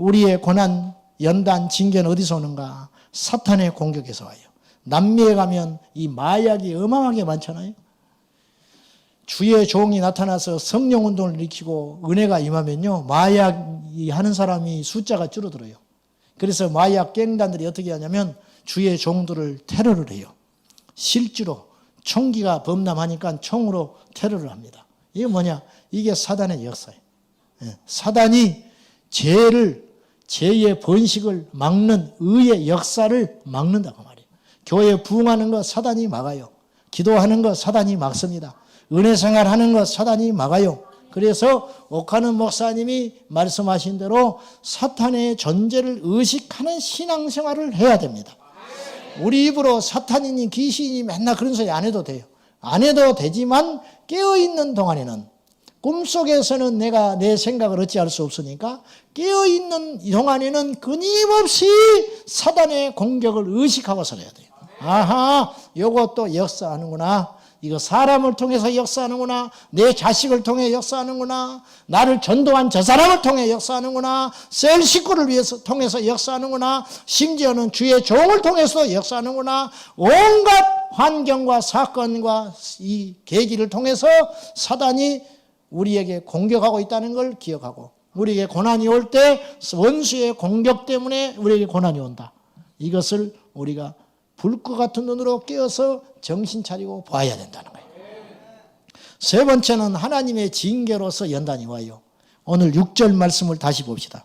우리의 고난, 연단, 징계는 어디서 오는가? 사탄의 공격에서 와요. 남미에 가면 이 마약이 어마어마하게 많잖아요. 주의 종이 나타나서 성령 운동을 일으키고 은혜가 임하면요. 마약이 하는 사람이 숫자가 줄어들어요. 그래서 마약 갱단들이 어떻게 하냐면 주의 종들을 테러를 해요. 실제로 총기가 범람하니까 총으로 테러를 합니다. 이게 뭐냐? 이게 사단의 역사예요. 예, 사단이 죄를 죄의 번식을 막는 의의 역사를 막는다고 말이에요. 교회 부흥하는 거 사단이 막아요. 기도하는 거 사단이 막습니다. 은혜 생활하는 거 사단이 막아요. 그래서 옥하는 목사님이 말씀하신 대로 사탄의 존재를 의식하는 신앙생활을 해야 됩니다. 우리 입으로 사탄이니 귀신이 맨날 그런 소리 안 해도 돼요. 안 해도 되지만 깨어있는 동안에는 꿈속에서는 내가 내 생각을 어찌할 수 없으니까 깨어있는 동안에는 끊임없이 사단의 공격을 의식하고 살아야 돼요. 아하, 요것도 역사하는구나. 이거 사람을 통해서 역사하는구나. 내 자식을 통해 역사하는구나. 나를 전도한 저 사람을 통해 역사하는구나. 셀 식구를 위해서 통해서 역사하는구나. 심지어는 주의 종을 통해서 역사하는구나. 온갖 환경과 사건과 이 계기를 통해서 사단이 우리에게 공격하고 있다는 걸 기억하고 우리에게 고난이 올 때 원수의 공격 때문에 우리에게 고난이 온다. 이것을 우리가 불것 같은 눈으로 깨어서 정신 차리고 봐야 된다는 거예요. 세 번째는 하나님의 징계로서 연단이 와요. 오늘 6절 말씀을 다시 봅시다.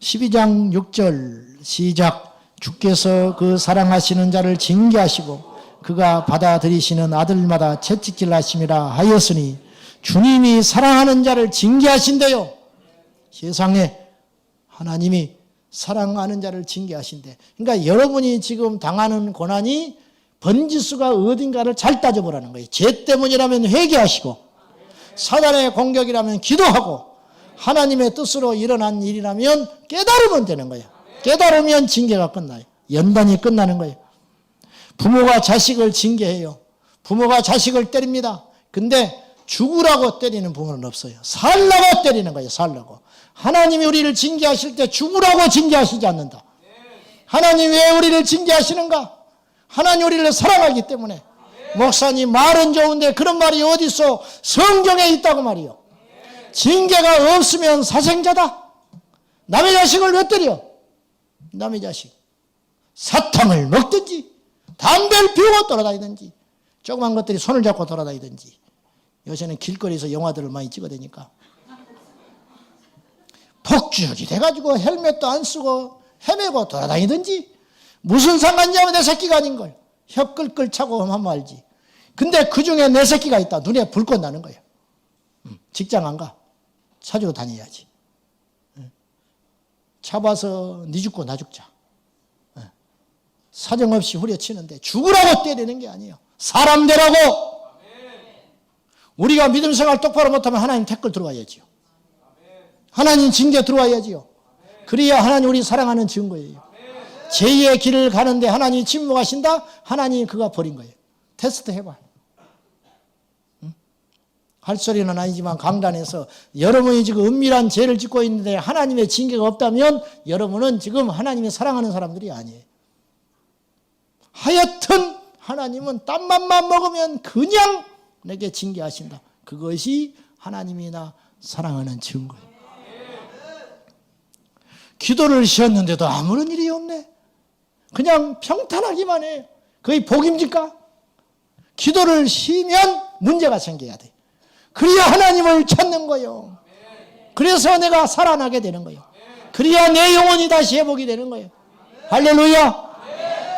12장 6절 시작 주께서 그 사랑하시는 자를 징계하시고 그가 받아들이시는 아들마다 채찍질 하심이라 하였으니 주님이 사랑하는 자를 징계하신대요. 세상에 하나님이 사랑하는 자를 징계하신대. 그러니까 여러분이 지금 당하는 고난이 번지수가 어딘가를 잘 따져보라는 거예요. 죄 때문이라면 회개하시고 사단의 공격이라면 기도하고 하나님의 뜻으로 일어난 일이라면 깨달으면 되는 거예요. 깨달으면 징계가 끝나요. 연단이 끝나는 거예요. 부모가 자식을 징계해요. 부모가 자식을 때립니다. 근데 죽으라고 때리는 부모는 없어요. 살라고 때리는 거예요. 살라고. 하나님이 우리를 징계하실 때 죽으라고 징계하시지 않는다. 하나님 왜 우리를 징계하시는가? 하나님 우리를 사랑하기 때문에. 목사님 말은 좋은데 그런 말이 어디 있어? 성경에 있다고 말이요. 징계가 없으면 사생자다. 남의 자식을 왜 때려? 남의 자식. 사탕을 먹든지, 담배를 피우고 돌아다니든지, 조그만 것들이 손을 잡고 돌아다니든지. 요새는 길거리에서 영화들을 많이 찍어대니까. 폭주력이 돼가지고 헬멧도 안 쓰고 헤매고 돌아다니든지 무슨 상관이냐면 내 새끼가 아닌걸. 혀 끌끌 차고 하면 말지. 근데 그 중에 내 새끼가 있다. 눈에 불꽃 나는 거야. 음, 직장 안 가. 사주고 다녀야지. 잡아서 니 죽고 나 죽자. 사정없이 후려치는데 죽으라고 때리는 게 아니에요. 사람 되라고. 우리가 믿음 생활 똑바로 못하면 하나님 댓글 들어와야지요. 하나님 징계 들어와야지요. 그래야 하나님 우리 사랑하는 증거예요. 제2의 길을 가는데 하나님이 침묵하신다? 하나님이 그가 버린 거예요. 테스트 해봐. 응? 할 소리는 아니지만 강단에서 여러분이 지금 은밀한 죄를 짓고 있는데 하나님의 징계가 없다면 여러분은 지금 하나님이 사랑하는 사람들이 아니에요. 하여튼 하나님은 딴 맘만 먹으면 그냥 내게 징계하신다. 그것이 하나님이 나 사랑하는 증거예요. 기도를 쉬었는데도 아무런 일이 없네. 그냥 평탄하기만 해. 그게 복입니까? 기도를 쉬면 문제가 생겨야 돼. 그래야 하나님을 찾는 거요. 그래서 내가 살아나게 되는 거예요. 그래야 내 영혼이 다시 회복이 되는 거예요. 할렐루야.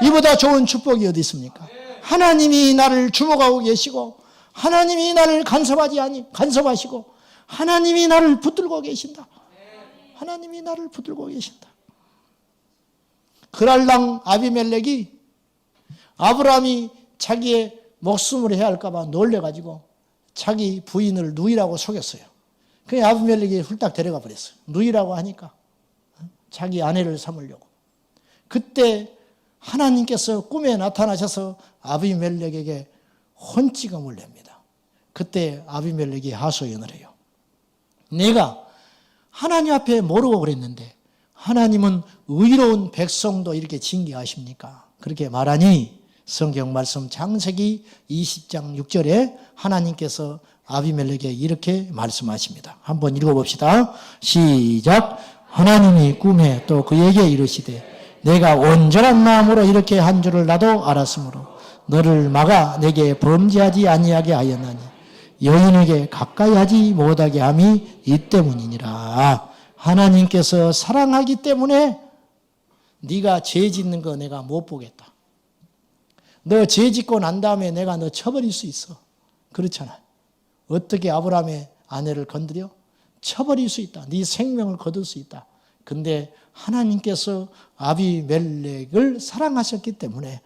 이보다 좋은 축복이 어디 있습니까? 하나님이 나를 주목하고 계시고 하나님이 나를 간섭하지 아니 간섭하시고 하나님이 나를 붙들고 계신다. 하나님이 나를 붙들고 계신다. 그랄랑 아비멜렉이 아브라함이 자기의 목숨을 해야 할까봐 놀래가지고 자기 부인을 누이라고 속였어요. 그 아비멜렉이 훌딱 데려가 버렸어요. 누이라고 하니까 자기 아내를 삼으려고. 그때 하나님께서 꿈에 나타나셔서 아비멜렉에게 혼찌검을 냅니다. 그때 아비멜렉이 하소연을 해요. 내가 하나님 앞에 모르고 그랬는데 하나님은 의로운 백성도 이렇게 징계하십니까? 그렇게 말하니 성경 말씀 창세기 20장 6절에 하나님께서 아비멜렉에 이렇게 말씀하십니다. 한번 읽어봅시다. 시작. 하나님이 꿈에 또 그에게 이르시되 내가 온전한 마음으로 이렇게 한 줄을 나도 알았으므로 너를 막아 내게 범죄하지 아니하게 하였나니 여인에게 가까이 하지 못하게 함이 이 때문이니라. 하나님께서 사랑하기 때문에 네가 죄 짓는 거 내가 못 보겠다. 너 죄 짓고 난 다음에 내가 너 쳐버릴 수 있어. 그렇잖아. 어떻게 아브라함의 아내를 건드려? 쳐버릴 수 있다. 네 생명을 거둘 수 있다. 근데 하나님께서 아비멜렉을 사랑하셨기 때문에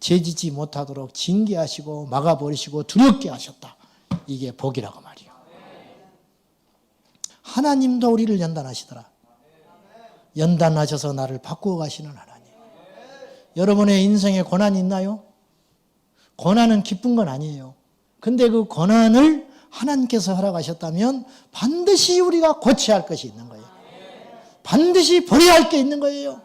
죄 짓지 못하도록 징계하시고 막아버리시고 두렵게 하셨다. 이게 복이라고 말이요. 하나님도 우리를 연단하시더라. 연단하셔서 나를 바꾸어 가시는 하나님. 여러분의 인생에 고난이 있나요? 고난은 기쁜 건 아니에요. 근데 그 고난을 하나님께서 허락하셨다면 반드시 우리가 고쳐야 할 것이 있는 거예요. 반드시 버려야 할 게 있는 거예요.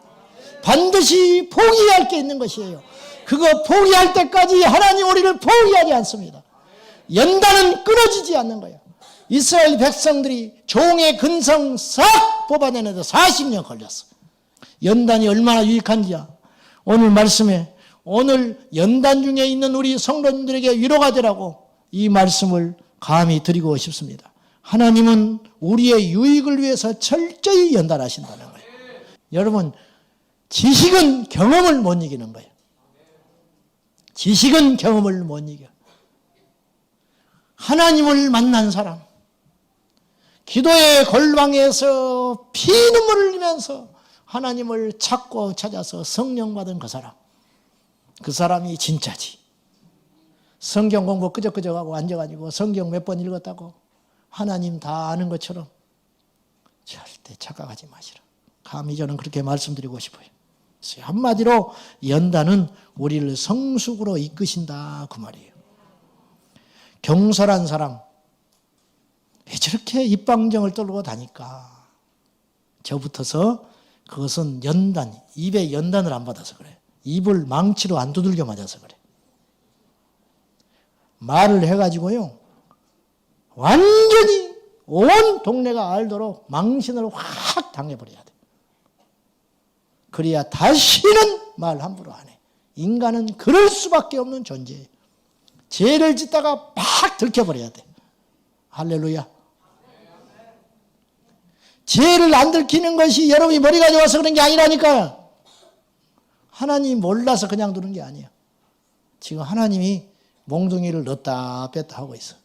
반드시 포기해야 할 게 있는 것이에요. 그거 포기할 때까지 하나님 우리를 포기하지 않습니다. 연단은 끊어지지 않는 거예요. 이스라엘 백성들이 종의 근성 싹 뽑아내는데 40년 걸렸어. 연단이 얼마나 유익한지야. 오늘 말씀에 오늘 연단 중에 있는 우리 성도님들에게 위로가 되라고 이 말씀을 감히 드리고 싶습니다. 하나님은 우리의 유익을 위해서 철저히 연단하신다는 거예요. 여러분, 지식은 경험을 못 이기는 거예요. 지식은 경험을 못 이겨. 하나님을 만난 사람, 기도의 골방에서 피눈물을 흘리면서 하나님을 찾고 찾아서 성령 받은 그 사람, 그 사람이 진짜지. 성경 공부 끄적끄적 하고 앉아가지고 성경 몇 번 읽었다고 하나님 다 아는 것처럼 절대 착각하지 마시라. 감히 저는 그렇게 말씀드리고 싶어요. 한마디로 연단은 우리를 성숙으로 이끄신다 그 말이에요. 경솔한 사람 왜 저렇게 입방정을 떨고 다니까 저부터서 그것은 연단 입에 연단을 안 받아서 그래. 입을 망치로 안 두들겨 맞아서 그래. 말을 해가지고요. 완전히 온 동네가 알도록 망신을 확 당해버려야 돼. 그래야 다시는 말 함부로 안 해. 인간은 그럴 수밖에 없는 존재예요. 죄를 짓다가 팍 들켜버려야 돼. 할렐루야. 죄를 안 들키는 것이 여러분이 머리가 좋아서 그런 게 아니라니까요. 하나님이 몰라서 그냥 두는 게 아니에요. 지금 하나님이 몽둥이를 넣었다 뺐다 하고 있어.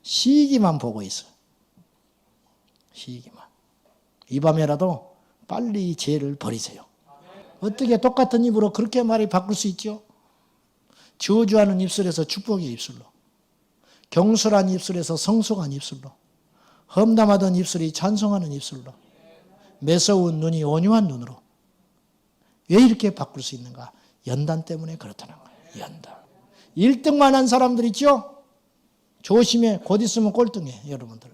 시기만 보고 있어. 시기만. 이 밤에라도 빨리 죄를 버리세요. 어떻게 똑같은 입으로 그렇게 말이 바꿀 수 있죠? 저주하는 입술에서 축복의 입술로, 경솔한 입술에서 성숙한 입술로, 험담하던 입술이 찬송하는 입술로, 매서운 눈이 온유한 눈으로. 왜 이렇게 바꿀 수 있는가? 연단 때문에 그렇다는 거예요. 연단. 1등만 한 사람들 있죠? 조심해. 곧 있으면 꼴등해, 여러분들.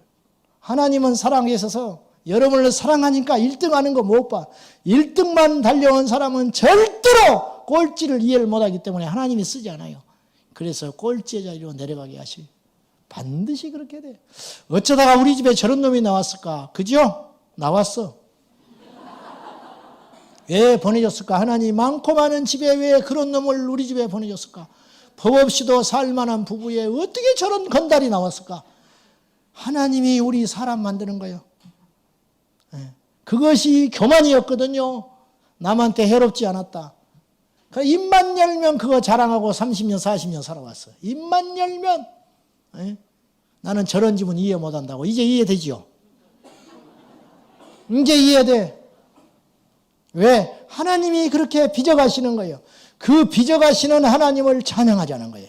하나님은 사랑에 있어서 여러분을 사랑하니까 1등 하는 거 못 봐. 1등만 달려온 사람은 절대로 꼴찌를 이해를 못 하기 때문에 하나님이 쓰지 않아요. 그래서 꼴찌의 자리로 내려가게 하시. 반드시 그렇게 돼. 어쩌다가 우리 집에 저런 놈이 나왔을까? 그죠? 나왔어. 왜 보내줬을까? 하나님 많고 많은 집에 왜 그런 놈을 우리 집에 보내줬을까? 법 없이도 살만한 부부에 어떻게 저런 건달이 나왔을까? 하나님이 우리 사람 만드는 거예요. 예. 그것이 교만이었거든요. 남한테 해롭지 않았다. 그 입만 열면 그거 자랑하고 30년, 40년 살아왔어. 입만 열면 예? 나는 저런 집은 이해 못한다고. 이제 이해되지요? 이제 이해돼. 왜? 하나님이 그렇게 빚어가시는 거예요. 그 빚어가시는 하나님을 찬양하자는 거예요.